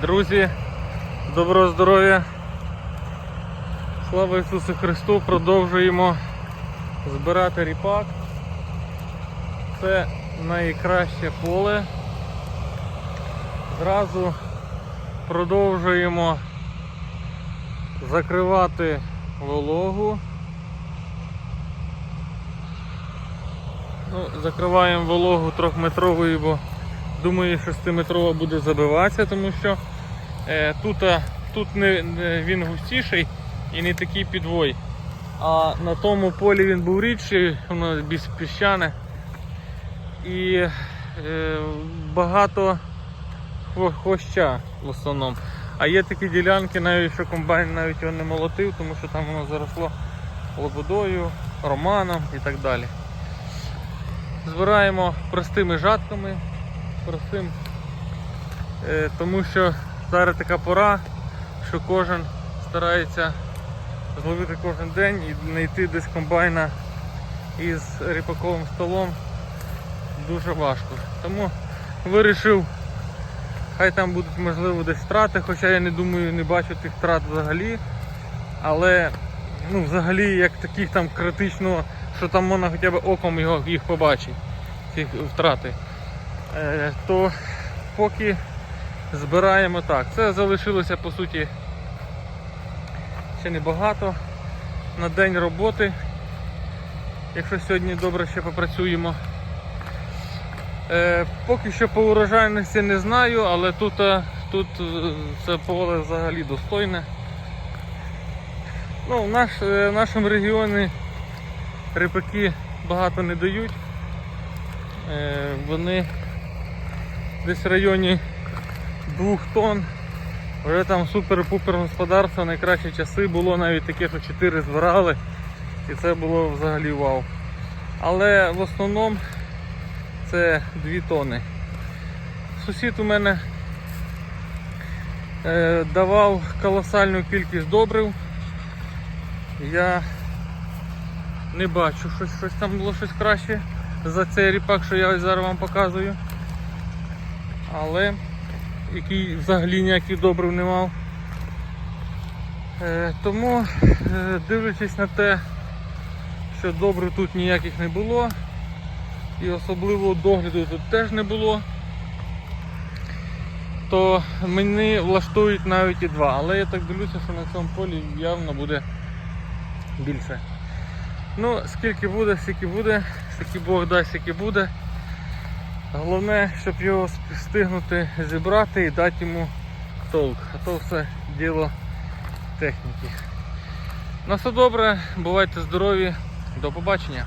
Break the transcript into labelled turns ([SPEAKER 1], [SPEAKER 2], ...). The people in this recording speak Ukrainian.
[SPEAKER 1] Друзі, доброго здоров'я! Слава Ісусу Христу! Продовжуємо збирати ріпак. Це найкраще поле. Зразу продовжуємо закривати вологу. Ну, закриваємо вологу трьохметровою, бо думаю, 6-метрова буде забиватися, тому що е, тут, тут не, не- він густіший і не такий підвой. А на тому полі він був рідший, воно більш піщане. І е, багато хвоща в основному. А є такі ділянки, навіть що комбайн навіть його не молотив, тому що там воно заросло лободою, романом і так далі. Збираємо простими жатками, простим, е, тому що зараз така пора, що кожен старається зловити кожен день і знайти десь комбайна із ріпаковим столом дуже важко. Тому вирішив, хай там будуть можливо десь втрати, хоча я не думаю, не бачу тих втрат взагалі. Але ну, взагалі як таких там критично, що там можна хоча б оком його, їх побачить, ці втрати. Е, то поки збираємо так. Це залишилося по суті ще небагато на день роботи. Якщо сьогодні добре ще попрацюємо. Е, поки що по урожайності не знаю, але тут, е, тут це поле взагалі достойне. Ну, в, наш, в нашому регіоні рипаки багато не дають. Вони десь в районі 2 тонн. Вже там супер-пупер господарство, найкращі часи було навіть таке, що 4 збирали. І це було взагалі вау. Але в основному це 2 тони. Сусід у мене е, давав колосальну кількість добрив. Я не бачу, щось, щось там було щось краще за цей ріпак, що я зараз вам показую. Але який взагалі ніяких добрив не мав. Е, тому, е, дивлячись на те, що добрив тут ніяких не було, і особливого догляду тут теж не було, то мені влаштують навіть і два. Але я так дивлюся, що на цьому полі явно буде більше. Ну, скільки буде, скільки буде, скільки Бог дасть, скільки буде. Головне, щоб його встигнути зібрати і дати йому толк. А то все діло техніки. На все добре, бувайте здорові, до побачення.